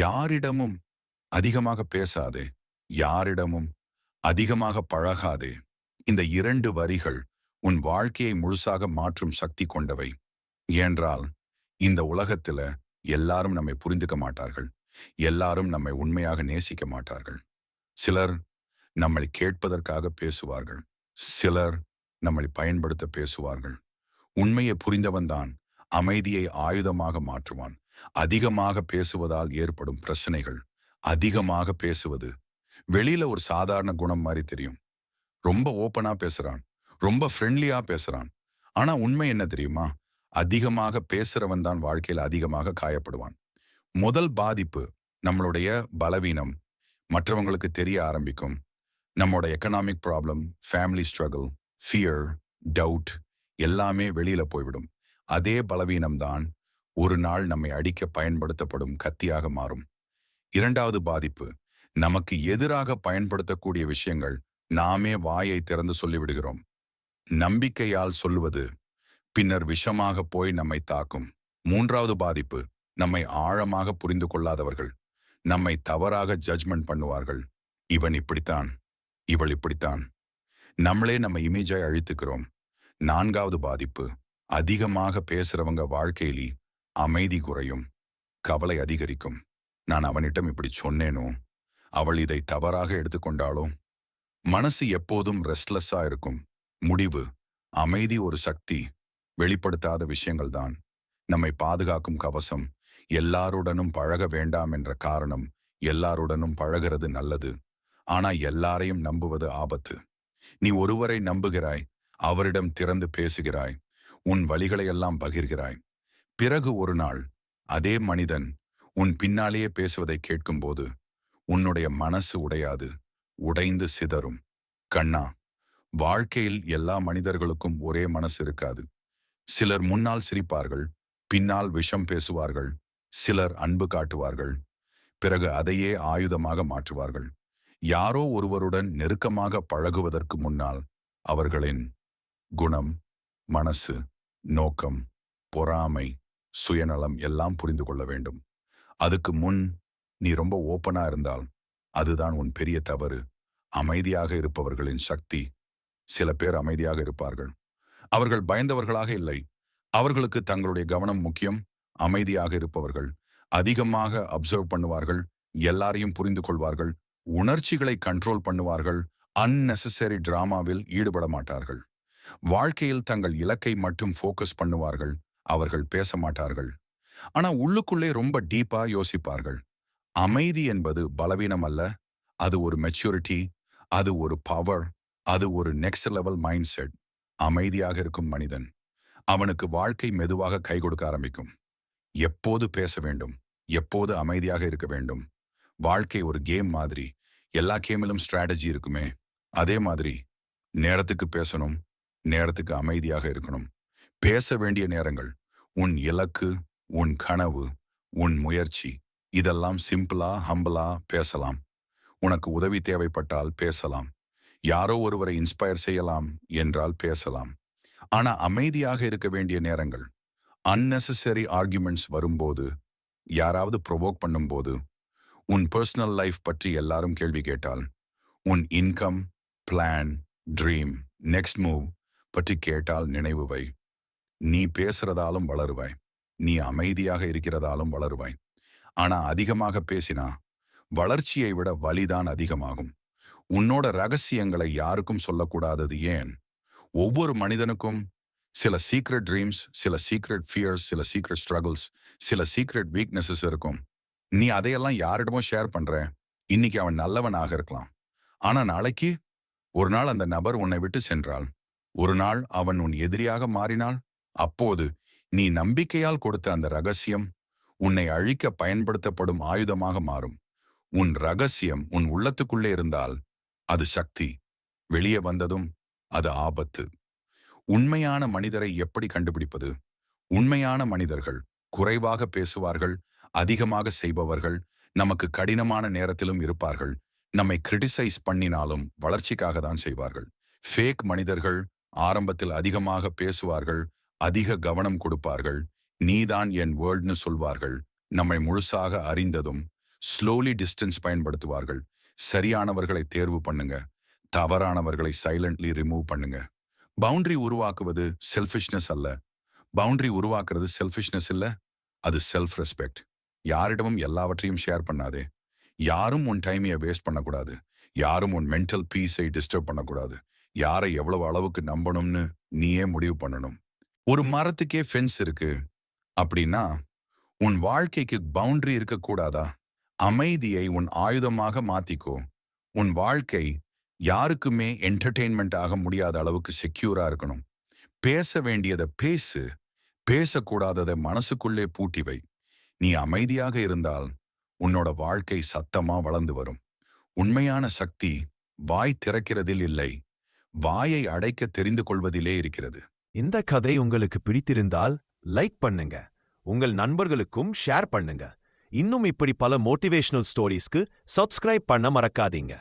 யாரிடமும் அதிகமாக பேசாதே யாரிடமும் அதிகமாக பழகாதே. இந்த இரண்டு வரிகள் உன் வாழ்க்கையை முழுசாக மாற்றும் சக்தி கொண்டவை. ஏன்றால் இந்த உலகத்துல எல்லாரும் நம்மை புரிந்துக்க மாட்டார்கள். எல்லாரும் நம்மை உண்மையாக நேசிக்க மாட்டார்கள். சிலர் நம்மை கேட்பதற்காக பேசுவார்கள். சிலர் நம்மை பயன்படுத்த பேசுவார்கள். உண்மையை புரிந்தவன்தான் அமைதியை ஆயுதமாக மாற்றுவான். அதிகமாக பேசுவதால் ஏற்படும் பிரச்சனைகள் அதிகமாக பேசுவது. வெளியில ஒரு சாதாரண குணம் மாதிரி தெரியும். ரொம்ப ஓப்பனா பேசுறான். ரொம்ப ஃப்ரெண்ட்லியா பேசுறான். ஆனா உண்மை என்ன தெரியுமா? அதிகமாக பேசுறவன் தான் வாழ்க்கையில் அதிகமாக காயப்படுவான். முதல் பாதிப்பு நம்மளுடைய பலவீனம். மற்றவங்களுக்கு தெரிய ஆரம்பிக்கும். நம்மளோட economic problem family struggle fear doubt எல்லாமே வெளியில போய்விடும். அதே பலவீனம்தான் ஒரு நாள் நம்மை அடிக்க பயன்படுத்தப்படும் கத்தியாக மாறும். இரண்டாவது பாதிப்பு நமக்கு எதிராக பயன்படுத்தக்கூடிய விஷயங்கள் நாமே வாயை திறந்து சொல்லிவிடுகிறோம். நம்பிக்கையால் சொல்லுவது பின்னர் விஷமாக போய் நம்மை தாக்கும். மூன்றாவது பாதிப்பு நம்மை ஆழமாக புரிந்து கொள்ளாதவர்கள் நம்மை தவறாக ஜட்ஜ்மெண்ட் பண்ணுவார்கள். இவன் இப்படித்தான் இவள் இப்படித்தான். நம்மளே நம்ம இமேஜை அழித்துக்கிறோம். நான்காவது பாதிப்பு அதிகமாக பேசுறவங்க வாழ்க்கையிலே அமைதி குறையும் கவலை அதிகரிக்கும். நான் அவனிடம் இப்படி சொன்னேனோ? அவள் இதை தவறாக எடுத்துக்கொண்டாளோ மனசு எப்போதும் ரெஸ்ட்லெஸ்ஸா இருக்கும். முடிவு அமைதி ஒரு சக்தி வெளிப்படுத்தாத விஷயங்கள் தான் நம்மை பாதுகாக்கும் கவசம் எல்லாருடனும் பழக வேண்டாம் என்ற காரணம் எல்லாருடனும் பழகிறது நல்லது. ஆனா எல்லாரையும் நம்புவது ஆபத்து. நீ ஒருவரை நம்புகிறாய் அவரிடம் திறந்து பேசுகிறாய் உன் வழிகளையெல்லாம் பகிர்கிறாய். பிறகு ஒரு நாள் அதே மனிதன் உன் பின்னாலேயே பேசுவதை கேட்கும்போது உன்னுடைய மனசு உடையாது உடைந்து சிதறும். கண்ணா வாழ்க்கையில் எல்லா மனிதர்களுக்கும் ஒரே மனசு இருக்காது. சிலர் முன்னால் சிரிப்பார்கள் பின்னால் விஷம் பேசுவார்கள் சிலர் அன்பு காட்டுவார்கள் பிறகு அதையே ஆயுதமாக மாற்றுவார்கள். யாரோ ஒருவருடன் நெருக்கமாக பழகுவதற்கு முன்னால் அவர்களின் குணம் மனசு நோக்கம் பொறாமை சுயநலம் எல்லாம் புரிந்து கொள்ள வேண்டும். அதுக்கு முன் நீ ரொம்ப ஓப்பனா இருந்தால் அதுதான் உன் பெரிய தவறு. அமைதியாக இருப்பவர்களின் சக்தி சில பேர் அமைதியாக இருப்பார்கள். அவர்கள் பயந்தவர்களாக இல்லை. அவர்களுக்கு தங்களுடைய கவனம் முக்கியம். அமைதியாக இருப்பவர்கள் அதிகமாக அப்சர்வ் பண்ணுவார்கள். எல்லாரையும் புரிந்து கொள்வார்கள். உணர்ச்சிகளை கண்ட்ரோல் பண்ணுவார்கள். அன்னெசரி டிராமாவில் ஈடுபட மாட்டார்கள். வாழ்க்கையில் தங்கள் இலக்கை மட்டும் ஃபோக்கஸ் பண்ணுவார்கள். அவர்கள் பேச மாட்டார்கள் ஆனா உள்ளுக்குள்ளே ரொம்ப டீப்பா யோசிப்பார்கள். அமைதி என்பது பலவீனம் அல்ல. அது ஒரு மெச்சூரிட்டி அது ஒரு பவர் அது ஒரு நெக்ஸ்ட் லெவல் மைண்ட் செட் அமைதியாக இருக்கும் மனிதன். அவனுக்கு வாழ்க்கை மெதுவாக கை கொடுக்க ஆரம்பிக்கும். எப்போது பேச வேண்டும்? எப்போது அமைதியாக இருக்க வேண்டும்? வாழ்க்கை ஒரு கேம் மாதிரி. எல்லா கேமிலும் ஸ்ட்ராட்டஜி இருக்குமே. அதே மாதிரி நேரத்துக்கு பேசணும் நேரத்துக்கு அமைதியாக இருக்கணும். பேச வேண்டிய நேரங்கள் உன் இலக்கு உன் கனவு உன் முயற்சி இதெல்லாம் சிம்பிளா ஹம்பிளா பேசலாம். உனக்கு உதவி தேவைப்பட்டால் பேசலாம். யாரோ ஒருவரை இன்ஸ்பயர் செய்யலாம் என்றால் பேசலாம். ஆனா அமைதியாக இருக்க வேண்டிய நேரங்கள் அன்னெசசரி ஆர்குமெண்ட்ஸ் வரும்போது யாராவது ப்ரொவோக் பண்ணும்போது உன் பர்சனல் லைஃப் பற்றி எல்லாரும் கேள்வி கேட்டால் உன் income plan dream next move பற்றி கேட்டால் நினைவு வை. நீ பேசுறதாலும் வளருவாய். நீ அமைதியாக இருக்கிறதாலும் வளருவாய். ஆனா அதிகமாக பேசினா வளர்ச்சியை விட வலிதான் அதிகமாகும். உன்னோட ரகசியங்களை யாருக்கும் சொல்லக்கூடாதது ஏன்? ஒவ்வொரு மனிதனுக்கும் சில சீக்ரெட் ட்ரீம்ஸ் சில சீக்ரெட் ஃபியர்ஸ் சில சீக்ரெட் ஸ்ட்ரகிள்ஸ் சில சீக்ரெட் வீக்னஸஸ் இருக்கும். நீ அதையெல்லாம் யாரிடமும் ஷேர் பண்ற. இன்னைக்கு அவன் நல்லவனாக இருக்கலாம். ஆனா நாளைக்கு ஒரு நாள் அந்த நபர் உன்னை விட்டு சென்றாள் ஒரு நாள் அவன் உன் எதிரியாக மாறினாள் அப்போது நீ நம்பிக்கையால் கொடுத்த அந்த ரகசியம் உன்னை அழிக்க பயன்படுத்தப்படும் ஆயுதமாக மாறும். உன் ரகசியம் உன் உள்ளத்துக்குள்ளே இருந்தால் அது சக்தி. வெளியே வந்ததும் அது ஆபத்து. உண்மையான மனிதரை எப்படி கண்டுபிடிப்பது? உண்மையான மனிதர்கள் குறைவாக பேசுவார்கள் அதிகமாக செய்பவர்கள் நமக்கு கடினமான நேரத்திலும் இருப்பார்கள் நம்மை கிரிட்டிசைஸ் பண்ணினாலும் வளர்ச்சிக்காக தான் செய்வார்கள். ஃபேக் மனிதர்கள் ஆரம்பத்தில் அதிகமாக பேசுவார்கள் அதிக கவனம் கொடுப்பார்கள். நீதான் என் வேர்ல்ட்னு சொல்வார்கள். நம்மை முழுசாக அறிந்ததும் ஸ்லோலி டிஸ்டன்ஸ் பயன்படுத்துவார்கள். சரியானவர்களை தேர்வு பண்ணுங்க. தவறானவர்களை சைலண்ட்லி ரிமூவ் பண்ணுங்க. பவுண்டரி உருவாக்குவது செல்ஃபிஷ்னஸ் அல்ல. பவுண்டரி உருவாக்குறது செல்ஃபிஷ்னஸ் இல்ல. அது செல்ஃப் ரெஸ்பெக்ட் யாரிடமும் எல்லாவற்றையும் ஷேர் பண்ணாதே. யாரும் உன் டைமையை வேஸ்ட் பண்ணக்கூடாது. யாரும் உன் மென்டல் பீஸை டிஸ்டர்ப் பண்ணக்கூடாது. யாரை எவ்வளவு அளவுக்கு நம்பணும்னு நீயே முடிவு பண்ணணும். ஒரு மரத்துக்கே ஃபென்ஸ் இருக்கு அப்படின்னா உன் வாழ்க்கைக்கு பவுண்டரி இருக்கக்கூடாதா? அமைதியை உன் ஆயுதமாக மாத்திக்கோ. உன் வாழ்க்கை யாருக்குமே என்டர்டெயின்மெண்ட் ஆக முடியாத அளவுக்கு செக்யூரா இருக்கணும். பேச வேண்டியதை பேசு. பேசக்கூடாததை மனசுக்குள்ளே பூட்டி வை. நீ அமைதியாக இருந்தால் உன்னோட வாழ்க்கை சத்தமா வளர்ந்து வரும். உண்மையான சக்தி வாய் திறக்கிறதில் இல்லை. வாயை அடைக்க தெரிந்து கொள்வதிலே இருக்கிறது. இந்த கதை உங்களுக்கு பிடித்திருந்தால் லைக் பண்ணுங்க. உங்கள் நண்பர்களுக்கும் ஷேர் பண்ணுங்க. இன்னும் இப்படி பல மோட்டிவேஷனல் ஸ்டோரிஸ்க்கு சப்ஸ்கிரைப் பண்ண மறக்காதீங்க.